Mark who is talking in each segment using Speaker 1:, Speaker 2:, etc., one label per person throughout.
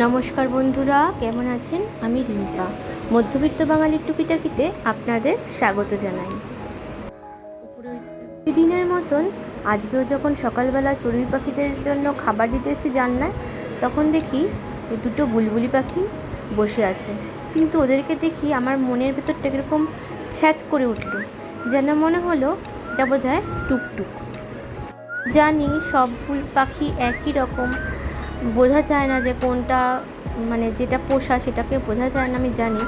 Speaker 1: নমস্কার বন্ধুরা, কেমন আছেন? আমি রিম্পা। মধ্যবিত্ত বাঙালির টুকিটাকিতে আপনাদের স্বাগত জানাই। দিনের মতন আজকেও যখন সকালবেলা চড়ুই পাখিদের জন্য খাবার দিতে এসেছি জানলায়, তখন দেখি দুটো বুলবুলি পাখি বসে আছে। কিন্তু ওদেরকে দেখি আমার মনের ভেতরটা কীরকম ছ্যাত করে উঠল, যেন মনে হলো এটা বোধ হয় টুকটুক। জানি সব ফুল পাখি একই রকম বোঝা যায় না যে কোনটা মানে যেটা পোষা সেটাকে বোঝা যায় না, আমি জানি।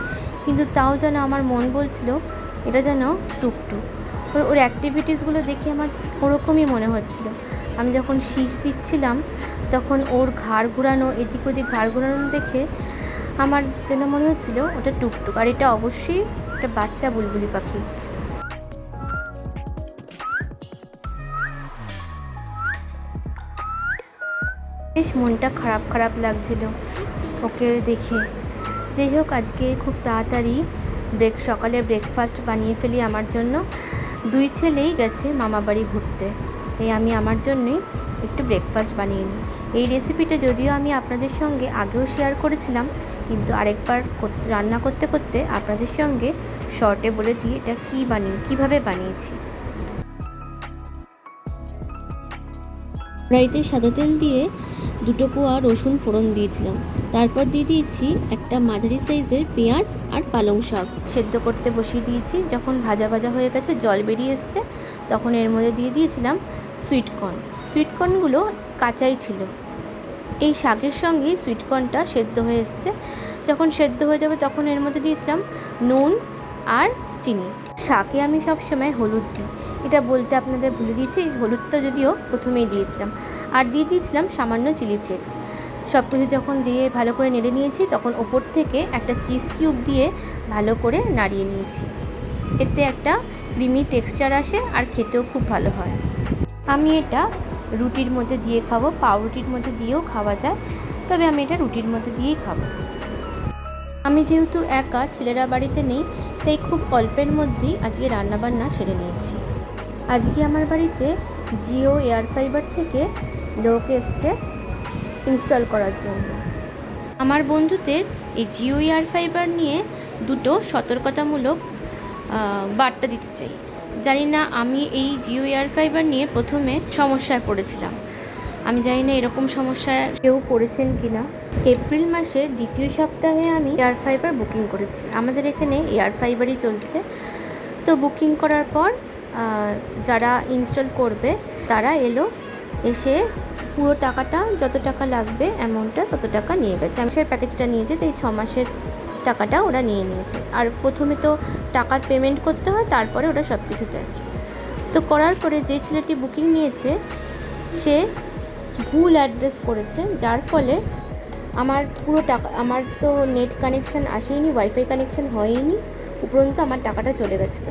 Speaker 1: কিন্তু তাও যেন আমার মন বলছিল, এটা যেন টুকটুক। ওর অ্যাক্টিভিটিসগুলো দেখে আমার ওরকমই মনে হচ্ছিল। আমি যখন শীষ দিচ্ছিলাম, তখন ওর ঘাড় ঘোরানো, এদিক ওদিক ঘাড় ঘোরানো দেখে আমার যেন মনে হচ্ছিল, ওটা টুকটুক। আর এটা অবশ্যই একটা বাচ্চা বুলবুলি পাখি। বেশ মনটা খারাপ খারাপ লাগছিল। ওকে দেখে। যাই হোক, আজকে খুব তাড়াতাড়ি ব্রেক সকালে ব্রেকফাস্ট বানিয়ে ফেলি আমার জন্য। দুই ছেলেই গেছে মামা বাড়ি ঘুরতে। তাই আমি আমার জন্যই একটু ব্রেকফাস্ট বানিয়ে নিই। এই রেসিপিটা যদিও আমি আপনাদের সঙ্গে আগেও শেয়ার করেছিলাম, কিন্তু আরেকবার রান্না করতে করতে আপনাদের সঙ্গে শর্টে বলে দিই এটা কী বানিয়ে কীভাবে বানিয়েছি। কড়াইতে সাদা তেল দিয়ে দুটো কোয়া রসুন ফোড়ন দিয়েছিলাম। তারপর দিয়ে দিয়েছি একটা মাঝারি সাইজের পেঁয়াজ আর পালং শাক। সেদ্ধ করতে বসিয়ে দিয়েছি, যখন ভাজা ভাজা হয়ে গেছে, জল বেরিয়ে এসছে, তখন এর মধ্যে দিয়ে দিয়েছিলাম সুইটকর্ন সুইটকর্নগুলো কাঁচাই ছিল। এই শাকের সঙ্গে সুইটকর্নটা সেদ্ধ হয়ে এসছে। যখন সেদ্ধ হয়ে যাবে, তখন এর মধ্যে দিয়েছিলাম নুন আর চিনি। শাকে আমি সবসময় হলুদ দিই। এটা বলতে আপনাদের ভুলে দিয়েছি হলুদটা যদিও প্রথমেই দিয়েছিলাম। আর দিয়ে দিয়েছিলাম সামান্য চিলি ফ্লেক্স। সব কিছু যখন দিয়ে ভালো করে নেড়ে নিয়েছি, তখন ওপর থেকে একটা চিজ কিউব দিয়ে ভালো করে নাড়িয়ে নিয়েছি। এতে একটা ক্রিমি টেক্সচার আসে আর খেতেও খুব ভালো হয়। আমি এটা রুটির মধ্যে দিয়ে খাব, পাউরুটির মধ্যে দিয়েও খাওয়া যায়, তবে আমি এটা রুটির মধ্যে দিয়েই খাব। আমি যেহেতু একা, ছেলেরা বাড়িতে নেই, তাই খুব অল্পের মধ্যেই আজকে রান্নাবান্না সেরে নিয়েছি। আজকে আমার বাড়িতে জিও এয়ার ফাইবার থেকে লোক এসছে ইনস্টল করার জন্য। আমার বন্ধুদের এই জিও ইয়ার ফাইবার নিয়ে দুটো সতর্কতামূলক বার্তা দিতে চাই। জানি না আমি এই জিও ইয়ার ফাইবার নিয়ে প্রথমে সমস্যায় পড়েছিলাম। আমি জানি না এরকম সমস্যায় কেউ পড়েছেন কি না এপ্রিল মাসের দ্বিতীয় সপ্তাহে আমি এয়ার ফাইবার বুকিং করেছি। আমাদের এখানে এয়ার ফাইবারই চলছে। তো বুকিং করার পর যারা ইনস্টল করবে, তারা এলো এসে পুরো টাকাটা, যত টাকা লাগবে অ্যামাউন্টটা তত টাকা নিয়ে গেছে। মাসের প্যাকেজটা নিয়েছে তাই ছ মাসের টাকাটা ওরা নিয়ে নিয়েছে। আর প্রথমে তো টাকা পেমেন্ট করতে হয়, তারপরে ওরা সব কিছু দেয়। তো করার পরে যে ছেলেটি বুকিং নিয়েছে, সে ভুল অ্যাড্রেস করেছে, যার ফলে আমার পুরো টাকা, আমার তো নেট কানেকশন আসেইনি ওয়াইফাই কানেকশন হয়নি উপরন্তু আমার টাকাটা চলে গেছিল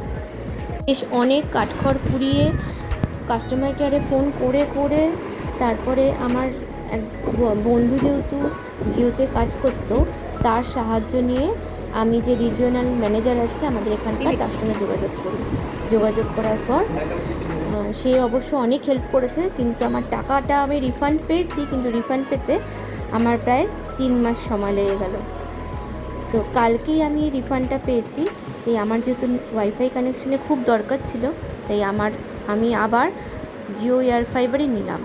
Speaker 1: বেশ অনেক কাঠখড় পুড়িয়ে কাস্টমার কেয়ারে ফোন করে করে তারপরে আমার এক বন্ধু যেহেতু জিওতে কাজ করতো তার সাহায্য নিয়ে আমি যে রিজিওনাল ম্যানেজার আছে আমাদের এখানকার তার সঙ্গে যোগাযোগ করি। যোগাযোগ করার পর সে অবশ্য অনেক হেল্প করেছে কিন্তু আমার টাকাটা আমি রিফান্ড পেয়েছি কিন্তু রিফান্ড পেতে আমার প্রায় তিন মাস সময় লেগে গেল। তো কালকেই আমি রিফান্ডটা পেয়েছি। তাই আমার যেহেতু ওয়াইফাই কানেকশনে খুব দরকার ছিল তাই আমার আমি আবার জিও এয়ার ফাইবারই নিলাম।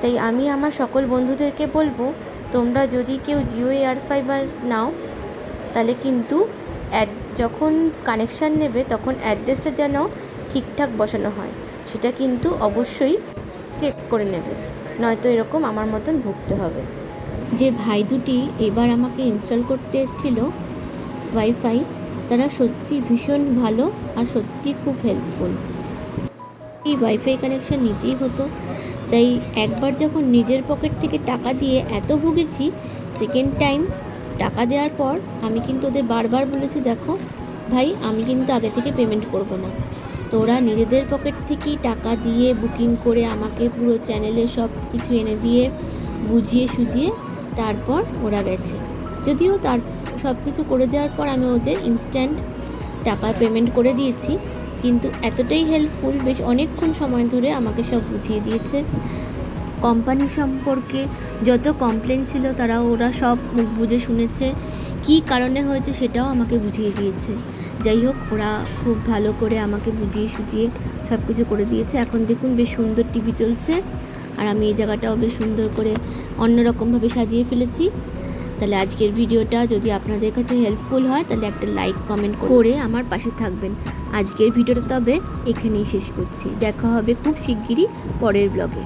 Speaker 1: তাই আমি আমার সকল বন্ধুদেরকে বলব, তোমরা যদি কেউ জিও এয়ার ফাইবার নাও, তাহলে কিন্তু অ্যাড, যখন কানেকশান নেবে, তখন অ্যাড্রেসটা যেন ঠিকঠাক বসানো হয়। সেটা কিন্তু অবশ্যই চেক করে নেবে। নয়তো এরকম আমার মতন ভুগতে হবে। যে ভাই দুটি এবার আমাকে ইনস্টল করতে এসেছিল ওয়াইফাই তারা সত্যি ভীষণ ভালো আর সত্যি খুব হেল্পফুল এই ওয়াইফাই কানেকশন নিতেই হতো। তাই একবার যখন নিজের পকেট থেকে টাকা দিয়ে এত ভুগেছি সেকেন্ড টাইম টাকা দেওয়ার পর আমি কিন্তু ওদের বারবার বলেছি, দেখো ভাই, আমি কিন্তু আগে থেকে পেমেন্ট করব না। তো ওরা নিজেদের পকেট থেকেই টাকা দিয়ে বুকিং করে আমাকে পুরো চ্যানেলে সব কিছু এনে দিয়ে বুঝিয়ে সুঝিয়ে তারপর ওরা গেছে। যদিও তার সব কিছু করে দেওয়ার পর আমি ওদের ইনস্ট্যান্ট টাকা পেমেন্ট করে দিয়েছি। কিন্তু এতটাই হেল্পফুল বেশ অনেকক্ষণ সময় ধরে আমাকে সব বুঝিয়ে দিয়েছে। কোম্পানি সম্পর্কে যত কমপ্লেন ছিল তারা, ওরা সব মুখ বুঝে শুনেছে। কী কারণে হয়েছে সেটাও আমাকে বুঝিয়ে দিয়েছে। যাই হোক, ওরা খুব ভালো করে আমাকে বুঝিয়ে সুঝিয়ে সব কিছু করে দিয়েছে। এখন দেখুন, বেশ সুন্দর টিভি চলছে। আর আমি এই জায়গাটাও বেশ সুন্দর করে অন্যরকমভাবে সাজিয়ে ফেলেছি। তাহলে আজকের ভিডিওটা যদি আপনাদের কাছে হেল্পফুল হয়, তাহলে একটা লাইক কমেন্ট করে আমার পাশে থাকবেন। আজকের ভিডিওটা তবে এখানেই শেষ করছি। দেখা হবে খুব শিগগিরই পরের ব্লগে